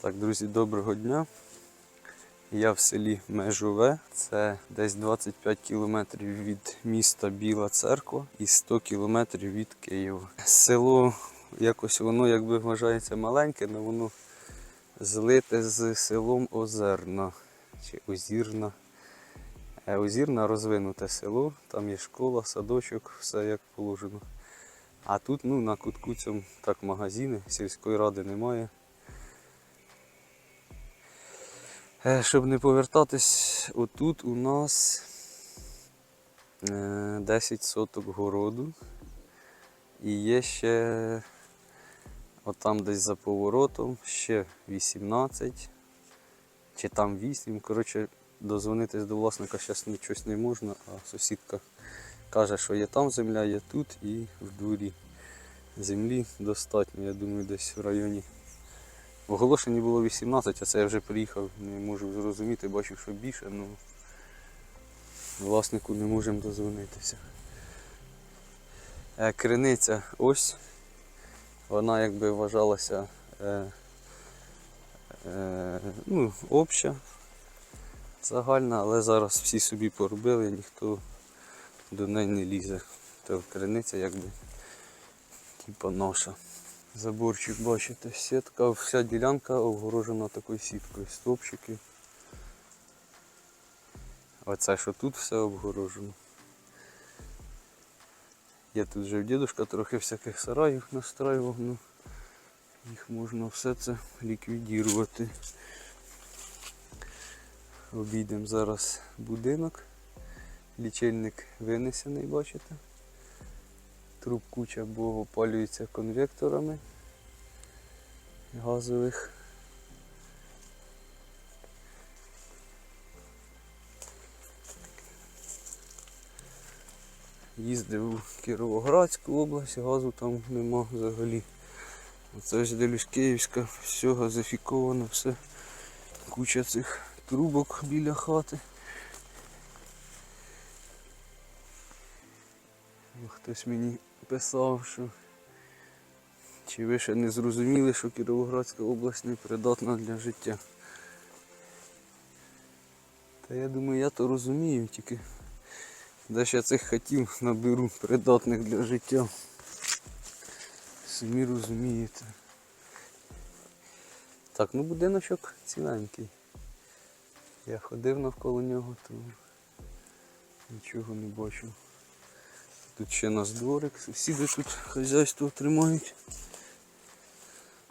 Так, друзі, доброго дня. Я в селі Межове. Це десь 25 кілометрів від міста Біла Церква і 100 кілометрів від Києва. Село якось воно якби вважається маленьке, але воно злите з селом Озерна чи Озірна. Е, Озірна розвинуте село, там є школа, садочок, все як положено. А тут ну, на кутку цьому так магазини, сільської ради немає. Е, Щоб не повертатись, отут у нас е, 10 соток городу. І є ще отам десь за поворотом ще 18 чи там 8. Коротше, дозвонитись до власника зараз нічось не можна, а сусідка каже, що є там земля, є тут і в дворі. Землі достатньо, я думаю, десь в районі. В оголошенні було 18, а це я вже приїхав, не можу зрозуміти, бачив, що більше, але власнику не можемо дозвонитися. Е, Криниця ось. Вона якби вважалася е, е, ну, обща, загальна, але зараз всі собі поробили, ніхто до неї не лізе. То криниця якби типа наша. Заборчик, бачите, сітка, вся ділянка обгорожена такою сіткою, стовпчики. Оце що тут все обгорожено. Я тут вже в дідушка трохи всяких сараїв настраював, ну їх можна все це ліквідувати. Обійдемо зараз будинок. Лічильник винесений, бачите? Труб куча, бо опалюється конвекторами газових. Їздив у Кіровоградську область, газу там нема взагалі. Оце ж дивлюсь Київська, все газифіковано, все. Куча цих трубок біля хати. Ну, Хтось мені писав, що чи ви ще не зрозуміли, що Кіровоградська область не придатна для життя. Та я думаю, я то розумію, тільки де я цих хатів наберу придатних для життя. Самі розумієте. Так, ну будиночок ціленький. Я ходив навколо нього, то нічого не бачив. Тут ще нас дворик, сусіди тут хазяйство тримають.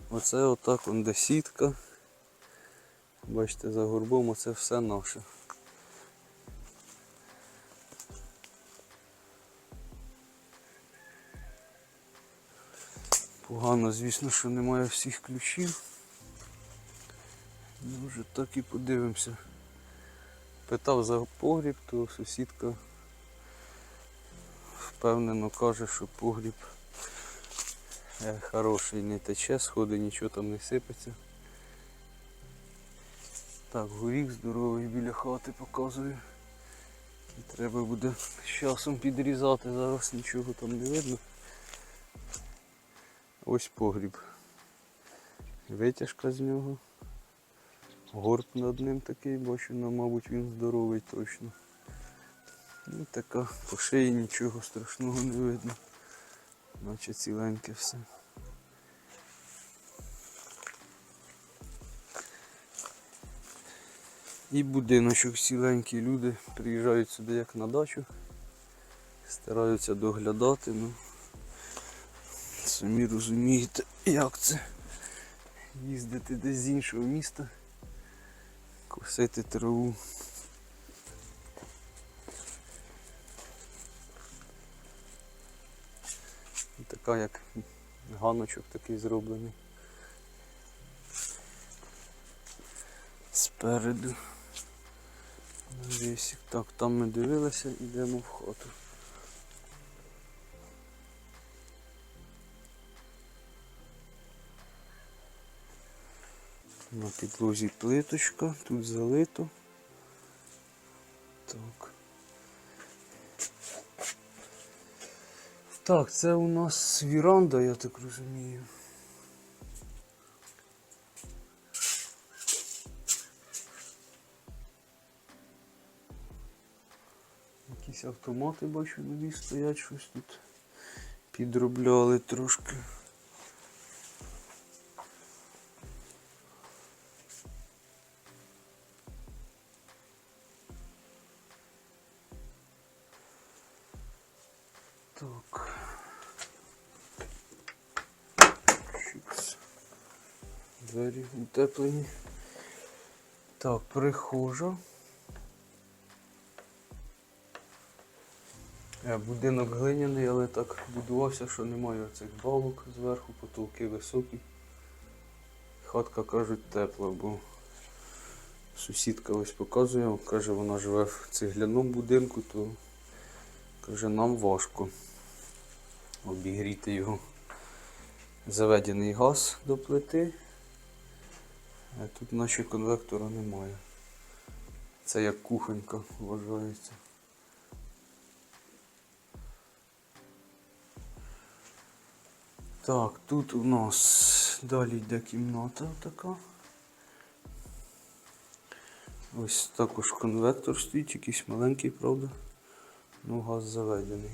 Оце отак он де сітка. Бачите, за горбом оце все наше. Погано, звісно, що немає всіх ключів. Ну, вже так і подивимося. Питав за погріб, то сусідка впевнено каже, що погріб е, хороший, не тече, сходи, нічого там не сипеться. Так, горіх здоровий біля хати показую. І треба буде з часом підрізати, зараз нічого там не видно. Ось погріб. Витяжка з нього. Горб над ним такий, бачу, ну, мабуть, він здоровий точно. І така по шиї нічого страшного не видно. Наче ціленьке все. І будиночок ціленький. Люди приїжджають сюди як на дачу. Стараються доглядати, ну самі розумієте, як це їздити десь з іншого міста, косити траву. Така як ганочок такий зроблений. Спереду. Навісик. Так, там ми дивилися, йдемо в хату. На підлозі плиточка, тут залито. Так. Так, це у нас віранда, я так розумію. Якісь автомати бачу нові стоять, щось тут підробляли трошки. Так. Двері утеплені. Так, прихожа. Е, Будинок глиняний, але так будувався, що немає оцих балок зверху, потолки високі. Хатка, кажуть, тепла, бо сусідка ось показує, каже, вона живе в цегляному будинку, то каже, нам важко обігріти його. Заведений газ до плити. А тут наші конвектора немає. Це як кухонька вважається. Так, тут у нас далі йде кімната така. Ось також конвектор стоїть, якийсь маленький, правда. Ну, газ заведений.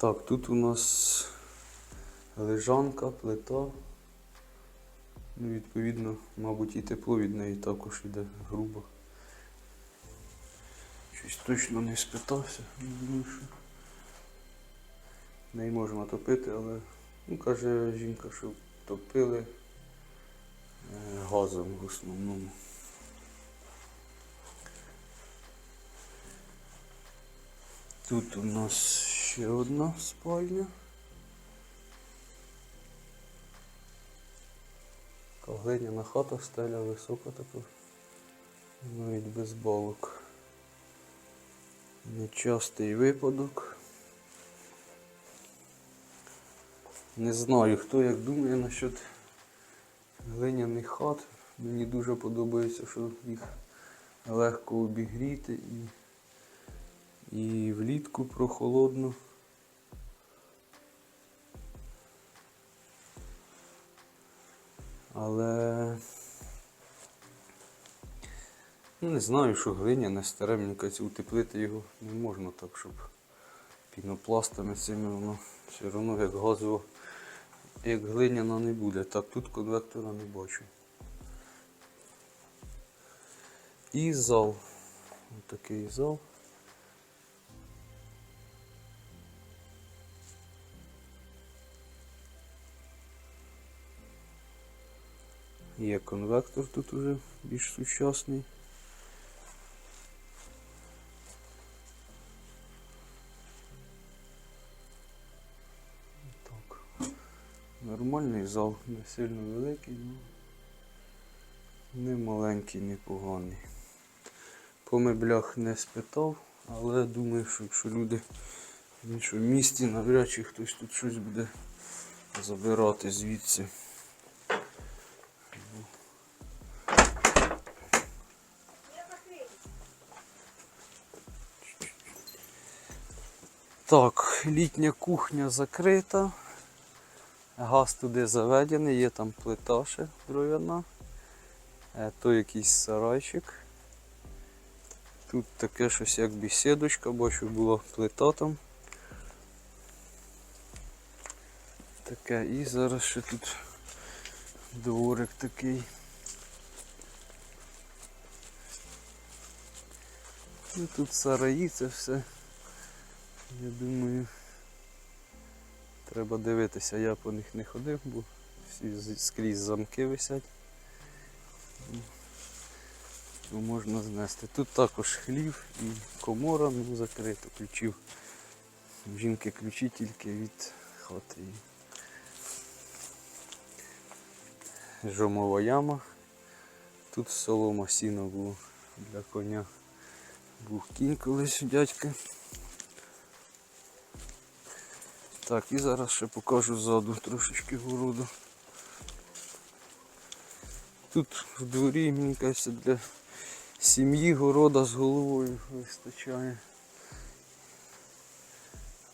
Так, тут у нас лежанка, плита. Ну, відповідно, мабуть, і тепло від неї також йде грубо. Щось точно не спитався. Думаю, неї можна топити, але ну, каже жінка, що топили е, газом в основному. Тут у нас ще одна спальня. Глиняна хата, стеля висока така. Навіть без балок. Нечастий випадок. Не знаю, хто як думає насчет глиняних хат. Мені дуже подобається, що їх легко обігріти і, і влітку прохолодно. Але ну, не знаю, що глиняне старе, мені кажеться, утеплити його не можна так, щоб пінопластами цими воно все одно як газово, як глиняна не буде. Так, тут конвектора не бачу. І зал. Ось такий зал. Є конвектор тут уже більш сучасний. Так. Нормальний зал, не сильно великий, але не маленький, не поганий. По меблях не спитав, але думаю, що якщо люди в іншому місті, навряд чи хтось тут щось буде забирати звідси. Так, літня кухня закрита. Газ туди заведений, є там плита ще дров'яна. Е, То якийсь сарайчик. Тут таке щось як бесідочка, бачу була плита там. Таке і зараз ще тут дворик такий. Ну тут сараї, це все. Я думаю, треба дивитися, я по них не ходив, бо всі скрізь замки висять. То можна знести. Тут також хлів і комора ну, закрита, ключів. Жінки ключі тільки від хати. Жомова яма. Тут солома сіно було для коня. Був кінь колись у дядька. Так, і зараз ще покажу ззаду трошечки городу. Тут в дворі, мені кажеться, для сім'ї города з головою вистачає.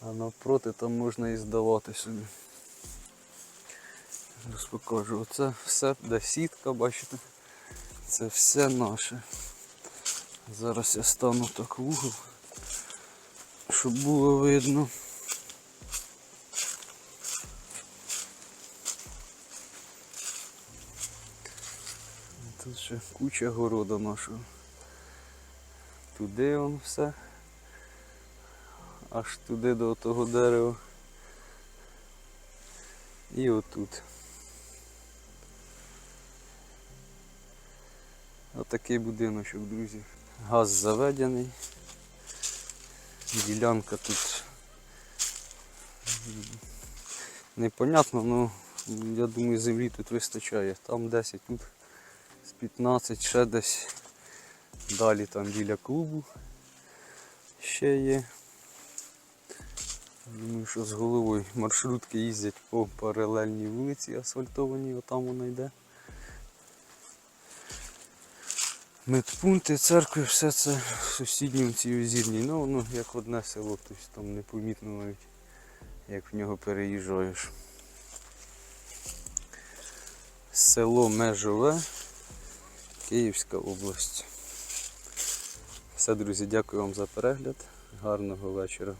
А навпроти там можна і здавати собі. Зараз покажу. Оце все, де сітка, бачите. Це все наше. Зараз я стану так в угол, щоб було видно. Тут ще куча города нашого. Туди он все. Аж туди до того дерева. І отут. Отакий будиночок, друзі. Газ заведений. Ділянка тут непонятно, але я думаю землі тут вистачає. Там 10, тут 15, ще десь. Далі там біля клубу ще є. Думаю, що з головою маршрутки їздять по паралельній вулиці асфальтованій, отам вона йде. Медпункти, церкви, все це в сусідньому цій озірній. Ну, воно як одне село, тобто там непомітно навіть, як в нього переїжджаєш. Село Межове, Київська область. Все, друзі, дякую вам за перегляд. Гарного вечора.